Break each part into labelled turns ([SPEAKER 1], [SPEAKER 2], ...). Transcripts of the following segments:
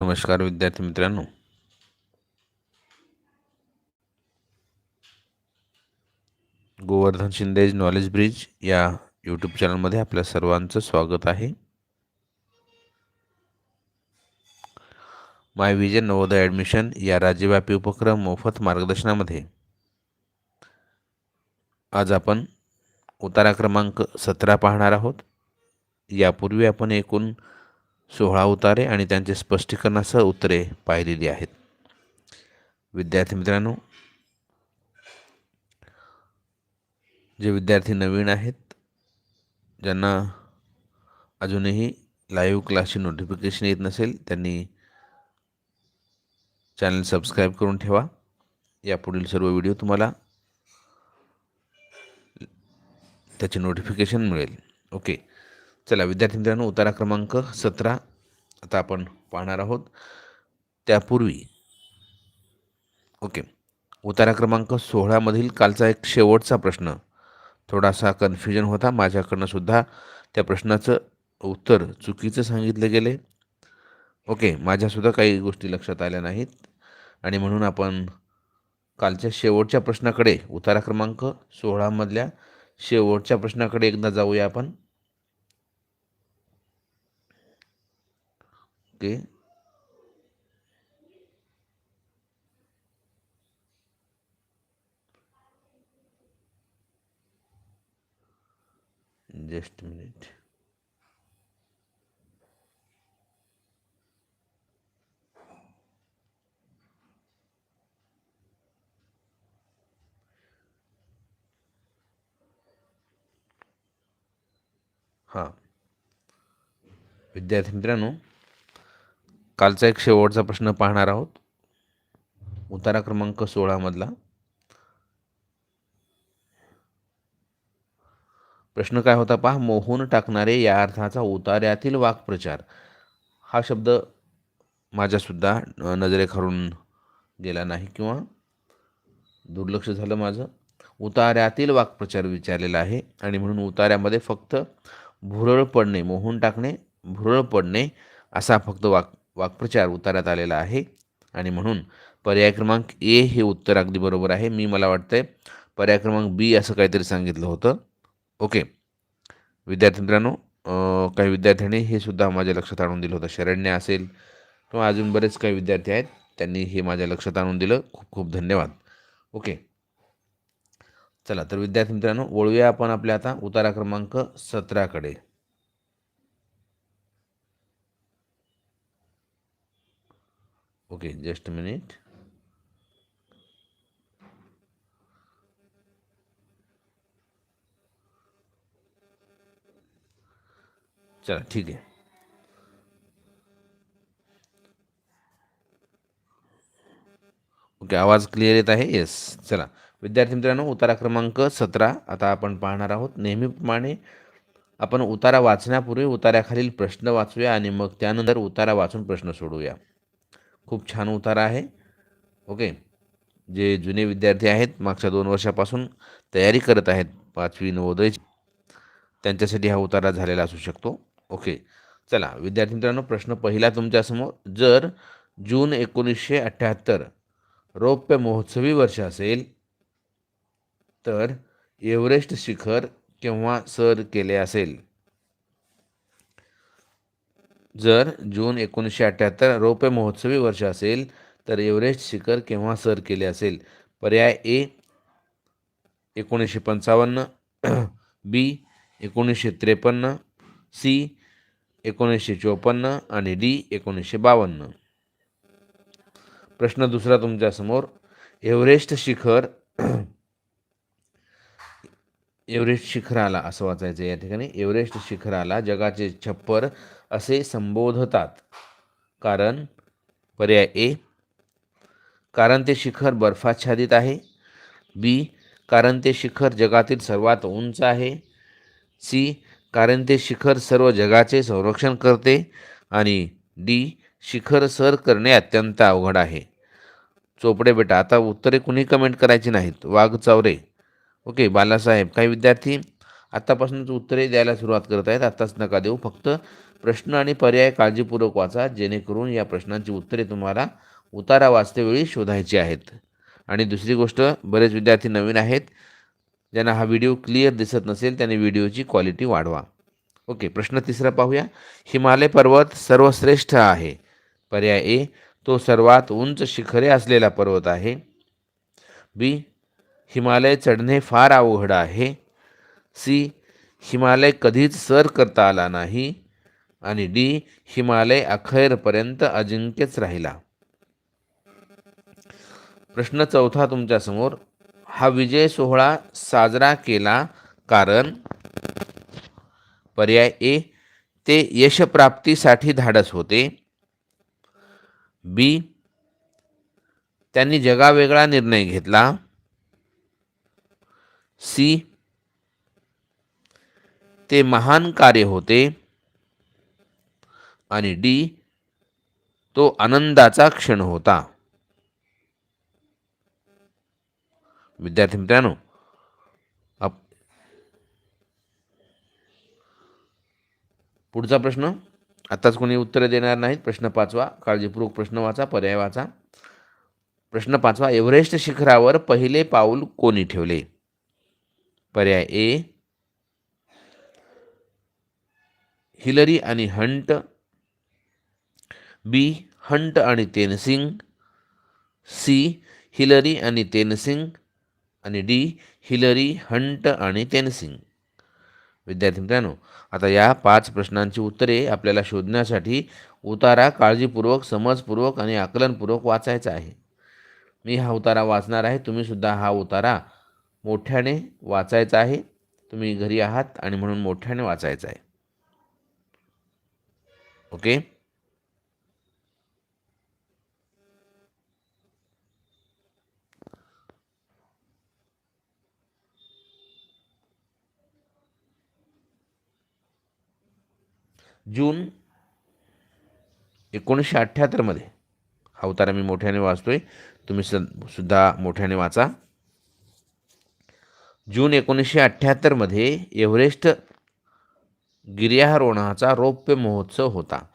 [SPEAKER 1] नमस्कार विद्यार्थी मित्रांनो. गोवर्धन शिंदेज नॉलेज ब्रिज या यूट्यूब चॅनलमध्ये आपल्या सर्वांचं स्वागत आहे. माय विजन नवोदय ॲडमिशन या राज्यव्यापी उपक्रम मोफत मार्गदर्शनामध्ये आज आपण उतारा क्रमांक सतरा पाहणार आहोत. यापूर्वी आपण एकूण सोहळा उतारे आणि त्यांचे स्पष्टीकरणासह उत्तरे पाहिलेली आहेत. विद्यार्थी मित्रांनो जे विद्यार्थी नवीन आहेत ज्यांना अजूनही लाईव्ह क्लासची नोटिफिकेशन येत नसेल त्यांनी चॅनल सबस्क्राईब करून ठेवा. यापुढील सर्व व्हिडिओ तुम्हाला त्याचे नोटिफिकेशन मिळेल. ओके चला विद्यार्थी मित्रांनो उतारा क्रमांक सतरा. आता आपण पाहणार आहोत. त्यापूर्वी ओके. उतारा क्रमांक सोळामधील कालचा एक शेवटचा प्रश्न. थोडासा कन्फ्युजन होता. माझ्याकडनं सुद्धा त्या प्रश्नाचं उत्तर चुकीचं सांगितलं गेले. ओके माझ्यासुद्धा काही गोष्टी लक्षात आल्या नाहीत. आणि म्हणून आपण कालच्या शेवटच्या प्रश्नाकडे उतारा क्रमांक सोळामधल्या शेवटच्या प्रश्नाकडे एकदा जाऊया आपण. ओके. जस्ट मिनिट हां. विद्यार्थी मित्रांनो कालचा एक शेवटचा प्रश्न पाहणार आहोत. उतारा क्रमांक सोळामधला प्रश्न काय होता पहा मोहून टाकणारे या अर्थाचा उतार्यातील वाक्प्रचार. हा शब्द माझ्यासुद्धा नजरेखालून गेला नाही किंवा दुर्लक्ष झालं माझं. उतार्यातील वाक्प्रचार विचारलेला आहे आणि म्हणून उतार्यामध्ये फक्त भुरळ पडणे मोहून टाकणे भुरळ पडणे असा फक्त वाक वाक्प्रचार उतारण्यात आलेला आहे. आणि म्हणून पर्याय क्रमांक ए हे उत्तर अगदी बरोबर आहे. मी मला वाटतंय पर्याय क्रमांक बी असं काहीतरी सांगितलं होतं. ओके विद्यार्थी मित्रांनो काही विद्यार्थ्यांनी हे सुद्धा माझ्या लक्षात आणून दिलं होतं. शरण्य असेल किंवा अजून बरेच काही विद्यार्थी आहेत त्यांनी हे माझ्या लक्षात आणून दिलं. खूप खूप धन्यवाद. ओके चला तर विद्यार्थी मित्रांनो वळूया आपण आपल्या आता उतारा क्रमांक सतराकडे. ओके जस्ट मिनिट चला ठीक आहे. ओके आवाज क्लिअर येत आहे? येस चला. विद्यार्थी मित्रांनो उतारा क्रमांक सतरा. आता आपण पाहणार आहोत नेहमीप्रमाणे आपण उतारा वाचण्यापूर्वी उतार्याखालील प्रश्न वाचूया आणि मग त्यानंतर उतारा वाचून प्रश्न सोडूया खूप छान उतारा आहे. ओके. जे जुने विद्यार्थी आहेत मागच्या दोन वर्षापासून तयारी करत आहेत पाचवी नवोदय त्यांच्यासाठी हा उतारा झालेला असू शकतो. ओके. चला विद्यार्थी मित्रांनो प्रश्न पहिला तुमच्यासमोर जर जून एकोणीसशे अठ्ठ्याहत्तर रौप्य महोत्सवी वर्ष असेल तर एव्हरेस्ट शिखर केव्हा सर केले असेल? जर जून एकोणीसशे अठ्ठ्याहत्तर रौप्य महोत्सवी वर्ष असेल तर एव्हरेस्ट शिखर केव्हा सर केले असेल? पर्याय ए एकोणीसशे पंचावन्न बी एकोणीसशे त्रेपन्न सी एकोणीसशे चोपन्न आणि डी एकोणीसशे बावन्न. प्रश्न दुसरा तुमच्यासमोर एव्हरेस्ट शिखर एव्हरेस्ट शिखराला असं वाचायचं या ठिकाणी. एव्हरेस्ट शिखराला जगाचे छप्पर असे संबोधतात. कारण पर्याय ए कारण ते शिखर बर्फाच्छादित आहे. बी कारण ते शिखर जगातील सर्वात उंच आहे. सी कारण ते शिखर सर्व जगाचे संरक्षण करते. आणि डी शिखर सर करणे अत्यंत अवघड आहे. चोपडे बेटा आता उत्तरे कुणी कमेंट करायची नाहीत? वाघ चावरे ओके बालासाहेब. काही विद्यार्थी आत्तापासूनच उत्तरे द्यायला सुरुवात करत आहेत आत्ताच नका देऊ. फक्त प्रश्न आणि पर्याय काळजीपूर्वक वाचा जेणेकरून या प्रश्नांची उत्तरे तुम्हाला उतारा वाचतेवेळी शोधायची आहेत. आणि दुसरी गोष्ट बरेच विद्यार्थी नवीन आहेत ज्यांना हा व्हिडिओ क्लिअर दिसत नसेल त्याने व्हिडिओची क्वालिटी वाढवा. ओके प्रश्न तिसरा पाहूया. हिमालय पर्वत सर्वश्रेष्ठ आहे. पर्याय ए तो सर्वात उंच शिखरे असलेला पर्वत आहे. बी हिमालय चढणे फार अवघड आहे. सी हिमालय कधीच सर करता आला नाही. आणि डी हिमालय अखेरपर्यंत अजिंक्यच राहिला. प्रश्न चौथा तुमच्यासमोर हा विजय सोहळा साजरा केला कारण पर्याय ए ते यशप्राप्तीसाठी धाडस होते. बी त्यांनी जगावेगळा निर्णय घेतला. सी ते महान कार्य होते. आणि डी तो आनंदाचा क्षण होता. विद्यार्थी मित्रांनो आप पुढचा प्रश्न. आत्ताच कोणी उत्तरे देणार नाहीत. प्रश्न पाचवा. काळजीपूर्वक प्रश्न वाचा पर्याय वाचा. प्रश्न पाचवा. एव्हरेस्ट शिखरावर पहिले पाऊल कोणी ठेवले? पर्याय ए. हिलरी आणि हंट बी हंट आणि तेनसिंग. सी हिलरी आणि तेनसिंग. आणि डी हिलरी हंट आणि तेनसिंग. विद्यार्थी मित्रांनो आता या पाच प्रश्नांची उत्तरे आपल्याला शोधण्यासाठी उतारा काळजीपूर्वक समजपूर्वक आणि आकलनपूर्वक वाचायचा आहे. मी हा उतारा वाचणार आहे तुम्हीसुद्धा हा उतारा मोठ्याने वाचायचा आहे. तुम्ही घरी आहात आणि म्हणून मोठ्याने वाचायचा आहे. ओके? जून एकोणीसशे अठ्ठ्याहत्तरमध्ये हा उतारा मी मोठ्याने वाचतोय. तुम्ही स सुद्धा मोठ्याने वाचा. जून एकोणीसशे अठ्ठ्याहत्तरमध्ये एव्हरेस्ट गिर्यारोहणाचा रौप्य महोत्सव होता.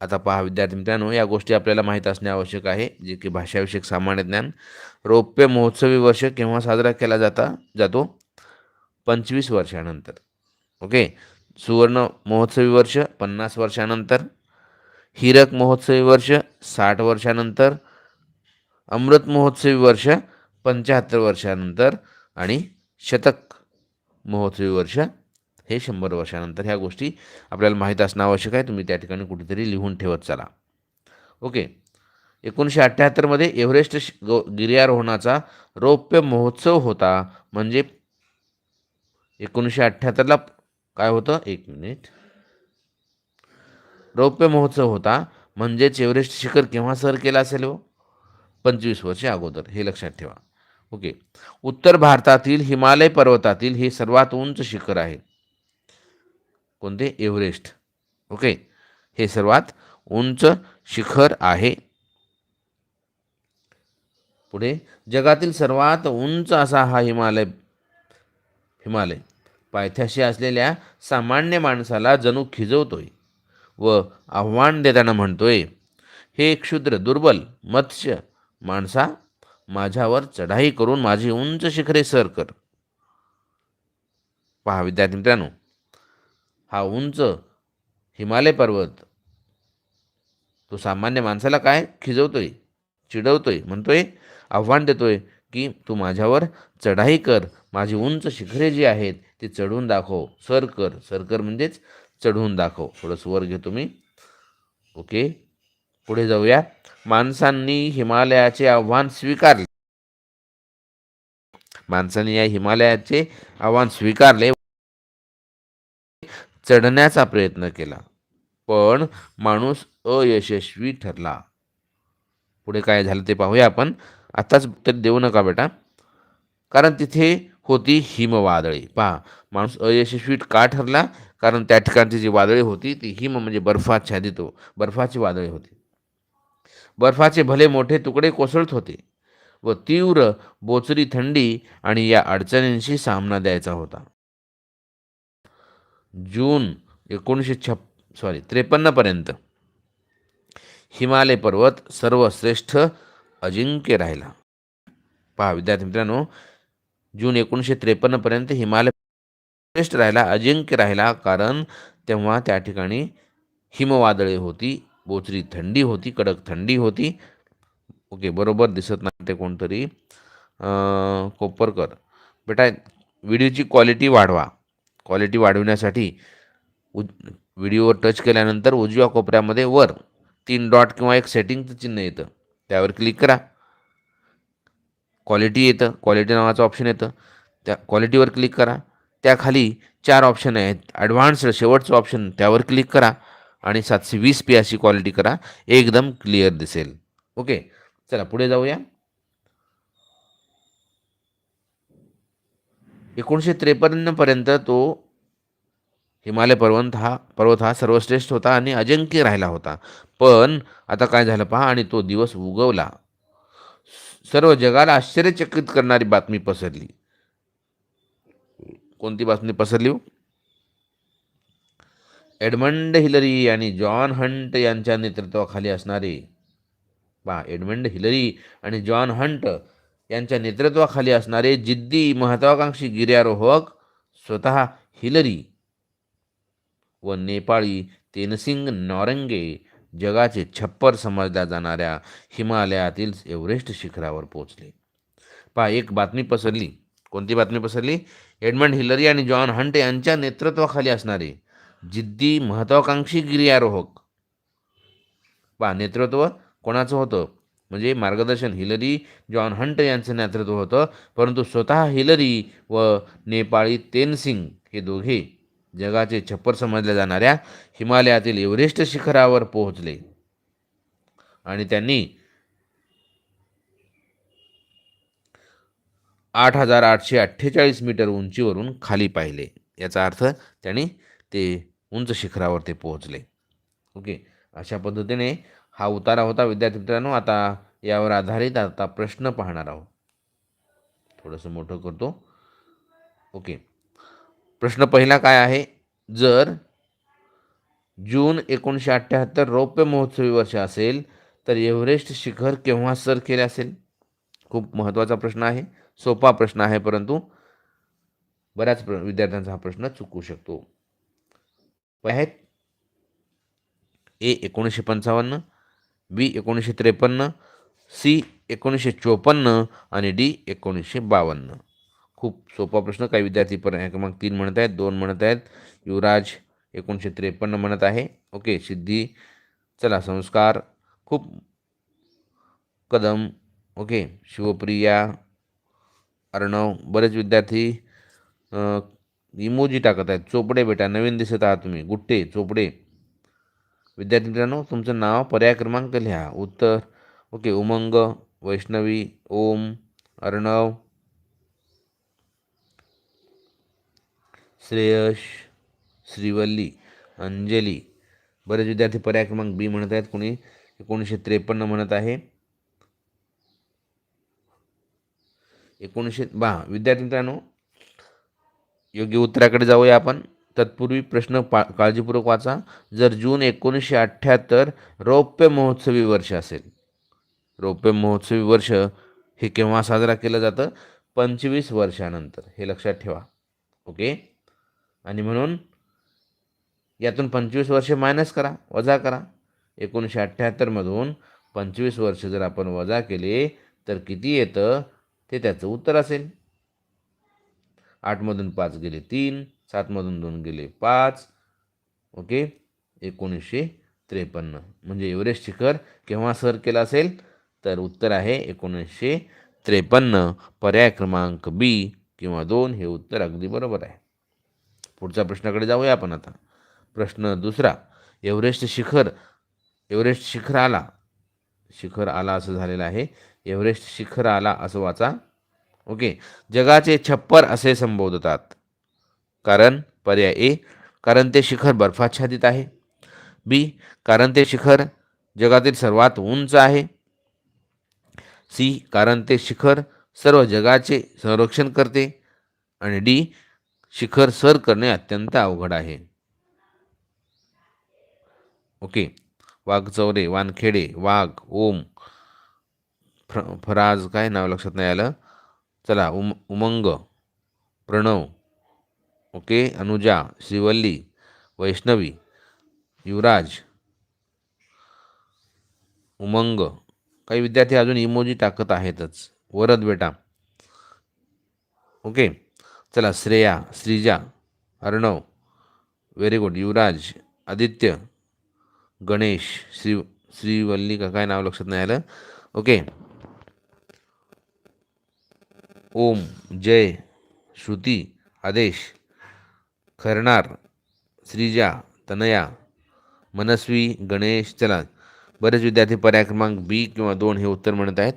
[SPEAKER 1] आता पहा विद्यार्थी मित्रांनो या गोष्टी आपल्याला माहीत असणे आवश्यक आहे जे की भाषाविषयक सामान्य ज्ञान. रौप्य महोत्सवी वर्ष केव्हा साजरा केला जाता जातो? पंचवीस वर्षानंतर. ओके? सुवर्ण महोत्सवी वर्ष पन्नास वर्षानंतर. हिरक महोत्सवी वर्ष साठ वर्षानंतर. अमृत महोत्सवी वर्ष पंच्याहत्तर वर्षानंतर. आणि शतक महोत्सवी वर्ष हे शंभर वर्षानंतर. ह्या गोष्टी आपल्याला माहीत असणं आवश्यक आहे. तुम्ही त्या ठिकाणी कुठेतरी लिहून ठेवत चला. ओके. एकोणीसशे अठ्ठ्याहत्तरमध्ये एव्हरेस्ट श- गो गिर्यारोहणाचा रौप्य महोत्सव होता. म्हणजे एकोणीसशे अठ्ठ्याहत्तरला काय होतं? एक मिनिट रौप्य महोत्सव होता. म्हणजेच एव्हरेस्ट शिखर केव्हा सर केला असेल हो? पंचवीस वर्षे अगोदर. हे लक्षात ठेवा. ओके. उत्तर भारतातील हिमालय पर्वतातील हे सर्वात उंच शिखर आहे. कोणते? एव्हरेस्ट. ओके. हे सर्वात उंच शिखर आहे. पुढे. जगातील सर्वात उंच असा हा हिमालय. हिमालय. पायथ्याशी असलेल्या सामान्य माणसाला जणू खिजवतोय व आव्हान देताना म्हणतोय हे क्षुद्र दुर्बल मत्स्य माणसा माझ्यावर चढाई करून माझी उंच शिखरे सर कर. पहा विद्यार्थी मित्रांनो हा उंच हिमालय पर्वत तो सामान्य माणसाला काय खिजवतोय चिडवतोय म्हणतोय आव्हान देतोय की तू माझ्यावर चढाई कर माझी उंच शिखरे जी आहेत ती चढून दाखव. सर कर. सर कर म्हणजेच चढवून दाखव. थोडंसं वर घेतो मी ओके. पुढे जाऊया. माणसांनी हिमालयाचे आव्हान स्वीकारले. माणसांनी या हिमालयाचे आव्हान स्वीकारले. चढण्याचा प्रयत्न केला. पण माणूस अयशस्वी ठरला. पुढे काय झालं ते पाहूया आपण. आत्ताच तर देऊ नका बेटा. कारण तिथे होती हिमवादळे. पहा माणूस अयशस्वी का ठरला? कारण त्या ठिकाणची जी वादळे होती ती हिम म्हणजे बर्फाच्छादितो बर्फाची वादळे होती. बर्फाचे भले मोठे तुकडे कोसळत होते व तीव्र बोचरी थंडी आणि या अडचणींशी सामना द्यायचा होता. जून एकोणीसशे छप सॉरी त्रेपन्नपर्यंत हिमालय पर्वत सर्वश्रेष्ठ अजिंक्य राहिला. पहा विद्यार्थी मित्रांनो जून एकोणीसशे त्रेपन्नपर्यंत हिमालय श्रेष्ठ राहिला अजिंक्य राहिला. कारण तेव्हा त्या ठिकाणी हिमवादळे होती बोचरी थंडी होती कडक थंडी होती. ओके बरोबर दिसत नाही ते कोणतरी. कोपरकर. बेटा व्हिडिओची क्वालिटी वाढवा. क्वालिटी वाढवण्यासाठी उज व्हिडिओवर टच केल्यानंतर उजव्या कोपऱ्यामध्ये वर तीन डॉट किंवा एक सेटिंगचं चिन्ह येतं. त्यावर क्लिक करा. क्वालिटी येतं क्वालिटी नावाचं ऑप्शन येतं. त्या क्वालिटीवर क्लिक करा. त्याखाली चार ऑप्शन आहेत. ॲडव्हान्स्ड शेवटचं ऑप्शन त्यावर क्लिक करा आणि सातशे वीस पी अशी क्वालिटी करा. एकदम क्लिअर दिसेल. ओके चला पुढे जाऊया. एकोणीसशे त्रेपन्नपर्यंत तो हिमालय पर्वत हा पर्वत हा सर्वश्रेष्ठ होता आणि अजिंक्य राहिला होता. पण आता काय झालं पहा आणि तो दिवस उगवला. सर्व जगाला आश्चर्यचकित करणारी बातमी पसरली कोणती बातमी पसरली हो? एडमंड हिलरी आणि जॉन हंट यांच्या नेतृत्वाखाली असणारे पहा एडमंड हिलरी आणि जॉन हंट यांच्या नेतृत्वाखाली असणारे जिद्दी महत्वाकांक्षी गिर्यारोहक स्वतः हिलरी व नेपाळी तेनसिंग नॉरंगे जगाचे छप्पर समजल्या जाणाऱ्या हिमालयातील एव्हरेस्ट शिखरावर पोहोचले. पहा एक बातमी पसरली. कोणती बातमी पसरली? एडमंड हिलरी आणि जॉन हंट यांच्या नेतृत्वाखाली असणारे जिद्दी महत्वाकांक्षी गिर्यारोहक. पहा नेतृत्व कोणाचं होतं? म्हणजे मार्गदर्शन हिलरी जॉन हंट यांचं नेतृत्व होतं परंतु स्वतः हिलरी व नेपाळी तेनसिंग हे दोघे जगाचे छप्पर समजल्या जाणाऱ्या हिमालयातील एव्हरेस्ट शिखरावर पोहोचले. आणि त्यांनी आठ हजार आठशे अठ्ठेचाळीस मीटर उंचीवरून खाली पाहिले. याचा अर्थ त्यांनी ते उंच शिखरावर ते पोहोचले. ओके अशा पद्धतीने हा उतारा होता. विद्यार्थी मित्रांनो आता यावर आधारित आता प्रश्न पाहणार आहोत. थोडंसं मोठं करतो. ओके प्रश्न पहिला काय आहे? जर जून एकोणीसशे अठ्ठ्याहत्तर रौप्य महोत्सवी वर्ष असेल तर एव्हरेस्ट शिखर केव्हा सर केले असेल? खूप महत्त्वाचा प्रश्न आहे. सोपा प्रश्न आहे परंतु बऱ्याच प्र विद्यार्थ्यांचा हा प्रश्न चुकू शकतो. आहेत? ए एकोणीसशे पंचावन्न बी एकोणीसशे त्रेपन्न सी एकोणीसशे चोपन्न आणि डी एकोणीसशे बावन्न. खूप सोपा प्रश्न. काही विद्यार्थी पर्याय क्रमांक तीन म्हणत आहेत दोन म्हणत आहेत. युवराज एकोणीसशे त्रेपन्न म्हणत आहे. ओके सिद्धी चला संस्कार. खूप कदम. ओके शिवप्रिया अर्णव बरेच विद्यार्थी इमोजी टाकत आहेत. चोपडे बेटा नवीन दिसत आहात तुम्ही. गुट्टे चोपडे. विद्यार्थी मित्रांनो तुमचं नाव पर्याय क्रमांक लिहा. उत्तर. ओके उमंग वैष्णवी ओम अर्णव श्रेयश श्रीवल्ली अंजली. बरेच विद्यार्थी पर्याय क्रमांक बी म्हणत आहेत. कोणी? एकोणीसशे त्रेपन्न म्हणत आहे. एकोणीसशे बा विद्यार्थी मित्रांनो योग्य उत्तराकडे जाऊया आपण. तत्पूर्वी प्रश्न पा काळजीपूर्वक वाचा. जर जून एकोणीसशे अठ्ठ्याहत्तर रौप्य महोत्सवी वर्ष असेल रौप्य महोत्सवी वर्ष हे केव्हा साजरा केलं जातं? पंचवीस वर्षानंतर. हे लक्षात ठेवा. ओके? आणि म्हणून यातून पंचवीस वर्षे मायनस करा वजा करा. एकोणीसशे अठ्ठ्याहत्तरमधून पंचवीस वर्ष जर आपण वजा केले तर किती येतं? ते त्याचं उत्तर असेल. आठमधून पाच गेले तीन सातमधून दोन गेले पाच. ओके? एकोणीसशे त्रेपन्न. म्हणजे एव्हरेस्ट शिखर केव्हा सर केलं असेल? तर उत्तर आहे एकोणीसशे त्रेपन्न. पर्याय क्रमांक बी किंवा दोन हे उत्तर अगदी बरोबर आहे. पुढच्या प्रश्नाकडे जाऊया आपण आता. प्रश्न दुसरा एव्हरेस्ट शिखर एव्हरेस्ट शिखर आला. शिखर आला असं झालेलं आहे. एव्हरेस्ट शिखर आला असं वाचा. ओके. जगाचे छप्पर असे संबोधतात. कारण पर्याय ए कारण ते शिखर बर्फाच्छादित आहे. बी कारण ते शिखर जगातील सर्वात उंच आहे. सी कारण ते शिखर सर्व जगाचे संरक्षण करते. आणि डी शिखर सर करणे अत्यंत अवघड आहे. ओके. वाघचौरे वानखेडे वाघ ओम फ्र फराज काय नाव लक्षात नाही आलं? चला उम उमंग प्रणव ओके अनुजा श्रीवल्ली वैष्णवी युवराज उमंग. काही विद्यार्थी अजून इमोजी टाकत आहेतच. वरद बेटा. ओके. चला, श्रेया, श्रीजा, अर्णव व्हेरी गुड युवराज, आदित्य, गणेश, श्री श्रीवल्ली का काय नाव लक्षात नाही आलं? ओके ओम, जय, श्रुती, आदेश, खरणार, श्रीजा, तनया, मनस्वी, गणेश, चला. बरेच विद्यार्थी पर्याय क्रमांक बी किंवा दोन हे उत्तर म्हणत आहेत.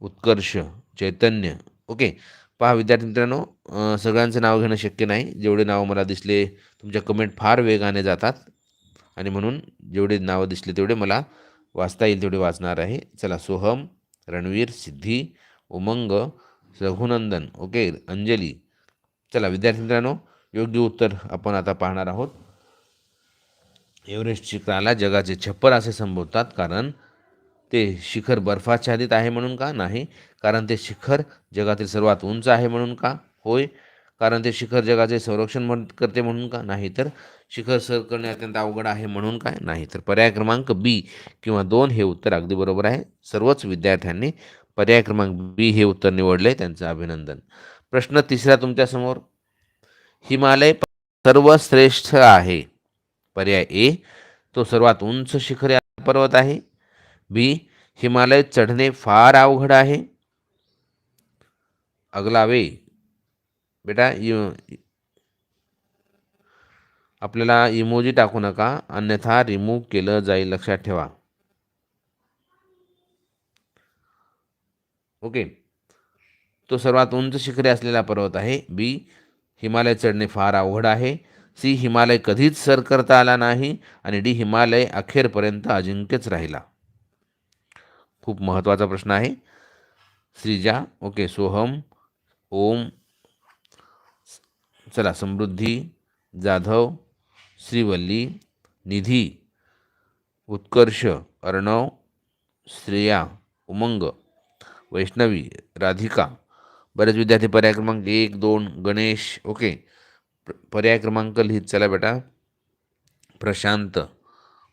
[SPEAKER 1] उत्कर्ष, चैतन्य. ओके पहा विद्यार्थी मित्रांनो सगळ्यांचं नाव घेणं शक्य नाही. जेवढे नावं मला दिसले तुमच्या कमेंट फार वेगाने जातात. आणि म्हणून जेवढे नावं दिसले तेवढे मला वाचता येईल तेवढे वाचणार आहे. चला सोहम रणवीर सिद्धी उमंग रघुनंदन ओके अंजली. चला विद्यार्थी मित्रांनो योग्य उत्तर आपण आता पाहणार आहोत. एव्हरेस्ट शिखराला जगाचे छप्पर असे संबोधतात कारण ते शिखर बर्फाच्छादित आहे म्हणून का? नाही. कारण ते शिखर जगातील सर्वात उंच आहे म्हणून का? होय. कारण ते शिखर जगाचे संरक्षण म्हण करते म्हणून का? नाही तर शिखर सर करणे अत्यंत अवघड आहे म्हणून काय? नाही तर पर्याय क्रमांक बी किंवा दोन हे उत्तर अगदी बरोबर आहे. सर्वच विद्यार्थ्यांनी पर्याय क्रमांक बी हे उत्तर निवडले. त्यांचं अभिनंदन. प्रश्न तिसरा तुमच्यासमोर. हिमालय सर्वश्रेष्ठ आहे. पर्याय ए. तो सर्वात उंच शिखर पर्वत आहे. बी. हिमालय चढणे फार अवघड आहे. अगला वे. बेटा इ- आपल्याला इमोजी टाकू नका. अन्यथा रिमूव्ह केलं जाईल. लक्षात ठेवा. ओके. तो सर्वात उंच शिखरे असलेला पर्वत आहे. बी हिमालय चढणे फार अवघड आहे. सी हिमालय कधीच सर करता आला नाही. आणि डी हिमालय अखेरपर्यंत अजिंक्यच राहिला. खूप महत्त्वाचा प्रश्न आहे. श्रीजा ओके सोहम ओम चला समृद्धी जाधव श्रीवल्ली निधी उत्कर्ष अर्णव श्रेया उमंग वैष्णवी राधिका. बरेच विद्यार्थी पर्याय क्रमांक एक दोन गणेश ओके. पर्याय क्रमांक लिहित. चला बेटा. प्रशांत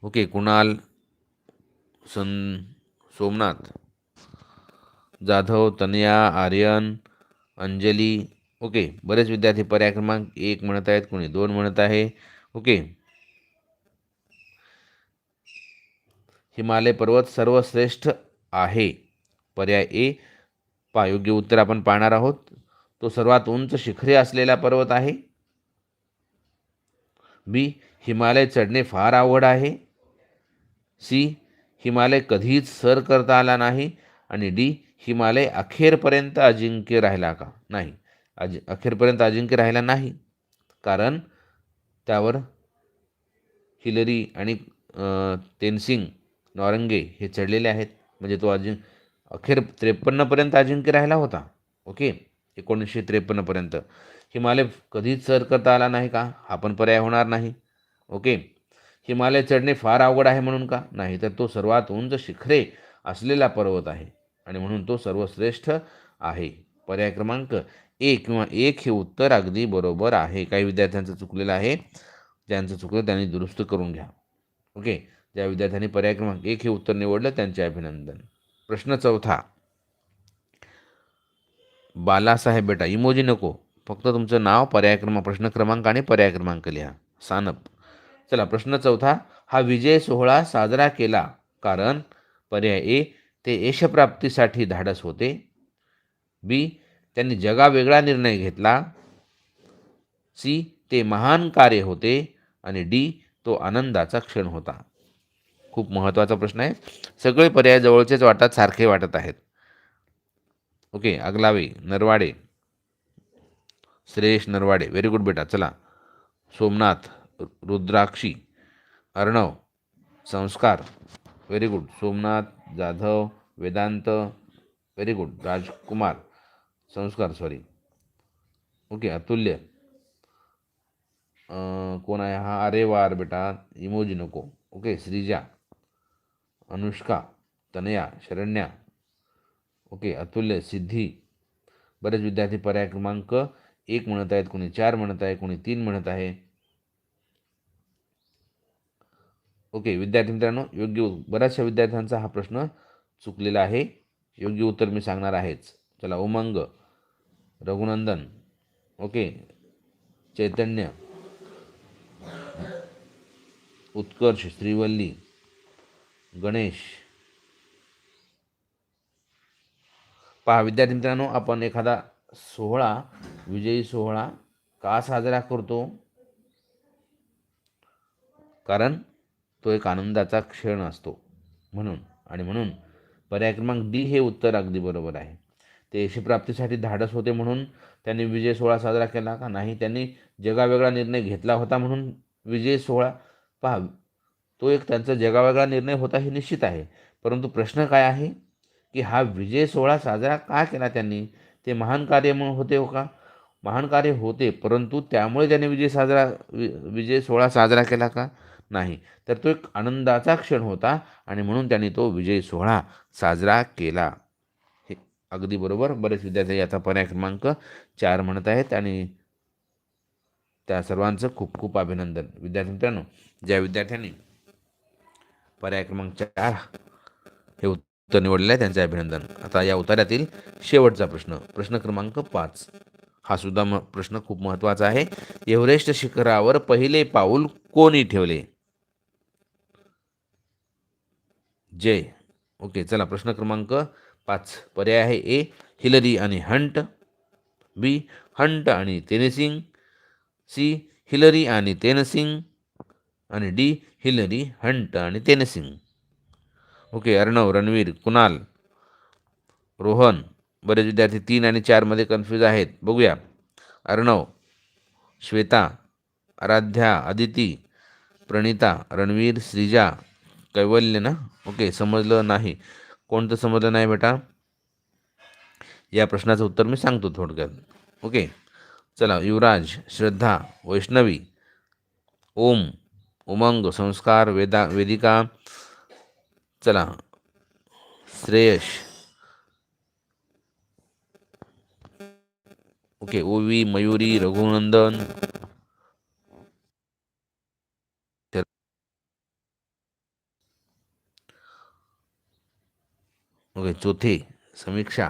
[SPEAKER 1] ओके. कुणाल सन सोमनाथ. जाधव तनया आर्यन अंजली ओके बरेच विद्यार्थी पर्याय क्रमांक एक म्हणत आहेत कोणी दोन म्हणत आहे ओके. हिमालय पर्वत सर्वश्रेष्ठ आहे. पर्याय ए पा योग्य उत्तर आपण पाहणार आहोत. तो सर्वात उंच शिखरे असलेला पर्वत आहे. बी हिमालय चढणे फार आवड आहे. सी हिमालय कधीच सर करता आला नाही. आणि डी हिमालय अखेरपर्यंत अजिंक्य राहिला का? नाही. अजि अखेरपर्यंत अजिंक्य राहिला नाही. कारण त्यावर हिलरी आणि तेनसिंग नॉरंगे हे चढलेले आहेत. म्हणजे तो अजिं अखेर त्रेपन्नपर्यंत अजिंक्य राहिला होता. ओके? एकोणीसशे त्रेपन्नपर्यंत. हिमालय कधीच सर करता आला नाही का? हा पण पर्याय होणार नाही. ओके? हिमालय चढणे फार अवघड आहे म्हणून का? नाही तर तो सर्वात उंच शिखरे असलेला पर्वत आहे. आणि म्हणून तो सर्वश्रेष्ठ आहे. पर्याय क्रमांक एक किंवा एक हे उत्तर अगदी बरोबर आहे. काही विद्यार्थ्यांचं चुकलेलं आहे. ज्यांचं चुकलं त्यांनी दुरुस्त करून घ्या. ओके? ज्या विद्यार्थ्यांनी पर्याय क्रमांक एक हे उत्तर निवडलं त्यांचे अभिनंदन. प्रश्न चौथा. बालासाहेब बेटा इमोजी नको. फक्त तुमचं नाव पर्याय क्रमांक प्रश्न क्रमांक आणि पर्याय क्रमांक लिहा. सानप. चला प्रश्न चौथा. हा विजय सोहळा साजरा केला. कारण पर्याय ए ते यशप्राप्तीसाठी धाडस होते. बी त्यांनी जगावेगळा निर्णय घेतला. सी ते महान कार्य होते आणि डी तो आनंदाचा क्षण होता. खूप महत्त्वाचा प्रश्न आहे. सगळे पर्याय जवळचेच वाटतात सारखे वाटत आहेत. Okay Agalawe Narwade. Shreyash Narwade very good बेटा चला. Somnath Rudrakshi Arnav Sanskar. Very good Somnath Jadhav Vedant very good Rajkumar. Sanskar sorry okay अतुल्य. कोण आहे हा? अरे वार बेटा इमोजी नको. ओके श्रीजा. अनुष्का तनया शरण्या. ओके अतुल्य सिद्धी. बरेच विद्यार्थी पर्याय क्रमांक एक म्हणत आहेत कोणी चार म्हणत आहे कोणी तीन म्हणत आहे. ओके विद्यार्थी मित्रांनो योग्य बऱ्याचशा विद्यार्थ्यांचा हा प्रश्न चुकलेला आहे. योग्य उत्तर मी सांगणार आहेच. चला उमंग रघुनंदन ओके चैतन्य उत्कर्ष श्रीवल्ली गणेश. पहा विद्यार्थी मित्रांनो आपण एखादा सोहळा विजयी सोहळा का साजरा करतो? कारण तो एक आनंदाचा क्षण असतो. म्हणून आणि म्हणून पर्याय क्रमांक डी हे उत्तर अगदी बरोबर आहे. ते यशप्राप्तीसाठी धाडस होते म्हणून त्यांनी विजय सोहळा साजरा केला का नाही त्यांनी जगावेगळा निर्णय घेतला होता म्हणून विजय सोहळा पहा तो एक त्यांचा जगावेगळा निर्णय होता हे निश्चित आहे. परंतु प्रश्न काय आहे की हा विजय सोहळा साजरा का केला त्यांनी? ते महान कार्य म्हणून होते हो का? महान कार्य होते परंतु त्यामुळे त्याने विजय साजरा वि विजय सोहळा साजरा केला का? नाही. तर तो एक आनंदाचा क्षण होता आणि म्हणून त्यांनी तो विजय सोहळा साजरा केला. हे अगदी बरोबर. बरेच विद्यार्थी याचा पर्याय क्रमांक चार म्हणत आहेत आणि त्या सर्वांचं खूप खूप अभिनंदन. विद्यार्थी मित्रांनो ज्या विद्यार्थ्यांनी पर्याय क्रमांक चार हे उत्तर निवडलेलं आहे त्यांचं अभिनंदन. आता या उतार्यातील शेवटचा प्रश्न. प्रश्न क्रमांक पाच. हा सुद्धा म प्रश्न खूप महत्त्वाचा आहे. एव्हरेस्ट शिखरावर पहिले पाऊल कोणी ठेवले? जय. ओके चला प्रश्न क्रमांक पाच. पर्याय आहे ए हिलरी आणि हंट. बी हंट आणि तेनसिंग. सी हिलरी आणि तेनसिंग. आणि डी हिलरी हंट आणि तेनसिंग. ओके अर्णव रणवीर कुणाल रोहन. बरेच विद्यार्थी तीन आणि चारमध्ये कन्फ्यूज आहेत. बघूया. अर्णव श्वेता आराध्या अदिती प्रणिता रणवीर श्रीजा कैवल्य ना? ओके समजलं नाही. कोणतं समजलं नाही बेटा? या प्रश्नाचं उत्तर मी सांगतो थोडक्यात. ओके चला युवराज श्रद्धा वैष्णवी ओम उमंग संस्कार वेदा वेदिका चला श्रेयश. ओके ओवी मयुरी रघुनंदन. ओके चौथे समीक्षा.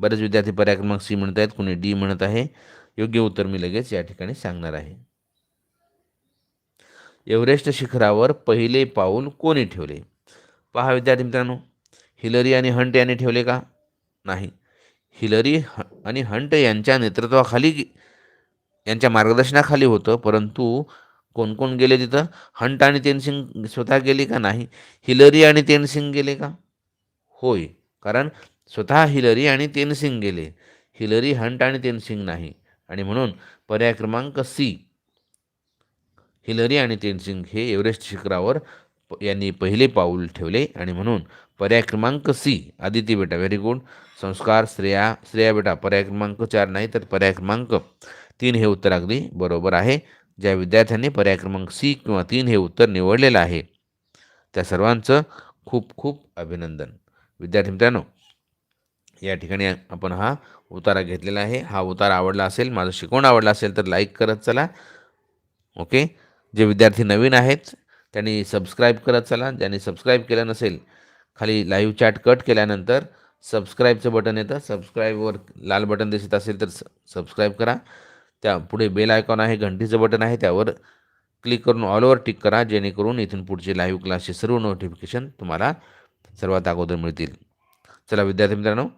[SPEAKER 1] बरेच विद्यार्थी पर्याय क्रमांक सी म्हणत आहेत कोणी डी म्हणत आहे. योग्य उत्तर मी लगेच या ठिकाणी सांगणार आहे. एव्हरेस्ट शिखरावर पहिले पाऊल कोणी ठेवले? पहा विद्यार्थी मित्रांनो हिलरी आणि हंट यांनी ठेवले का? नाही. हिलरी ह आणि हंट यांच्या नेतृत्वाखाली यांच्या मार्गदर्शनाखाली होतं परंतु कोण कोण गेले तिथं? हंट आणि तेनसिंग स्वतः गेले का नाही? हिलरी आणि तेनसिंग गेले का? होय. कारण स्वतः हिलरी आणि तेनसिंग गेले. हिलरी हंट आणि तेनसिंग नाही. आणि म्हणून पर्याय क्रमांक सी हिलरी आणि तेनसिंग हे एव्हरेस्ट शिखरावर प- यांनी पहिले पाऊल ठेवले. आणि म्हणून पर्याय क्रमांक सी आदिती बेटा व्हेरी गुड. संस्कार श्रेया श्रेया बेटा पर्याय क्रमांक चार नाही तर पर्याय क्रमांक तीन हे उत्तर अगदी बरोबर आहे. ज्या विद्यार्थ्यांनी पर्याय क्रमांक सी किंवा तीन हे उत्तर निवडलेलं आहे. त्या सर्वांचं खूप खूप अभिनंदन. विद्यार्थी मित्रांनो या ठिकाणी आपण हा उतारा घेतलेला आहे. हा उतारा आवडला असेल माझं शिकवण आवडला असेल तर लाईक करत चला. ओके जे विद्यार्थी नवीन आहेत त्यांनी सबस्क्राईब करत चला. ज्यांनी सबस्क्राईब केलं नसेल खाली लाईव्ह चॅट कट केल्यानंतर सबस्क्राईबचं बटन येतं. सबस्क्राईबवर लाल बटन दिसत असेल तर सबस्क्राईब करा. त्या पुढे बेल आयकॉन आहे घंटीचं बटन आहे त्यावर क्लिक करून ऑलवर टिक करा. जेणेकरून इथून पुढचे लाईव्ह क्लासचे सर्व नोटिफिकेशन तुम्हाला सर्वात अगोदर मिळतील. चला विद्यार्थी मित्रांनो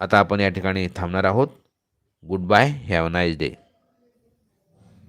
[SPEAKER 1] आता आपण या ठिकाणी थांबणार आहोत. Goodbye have nice day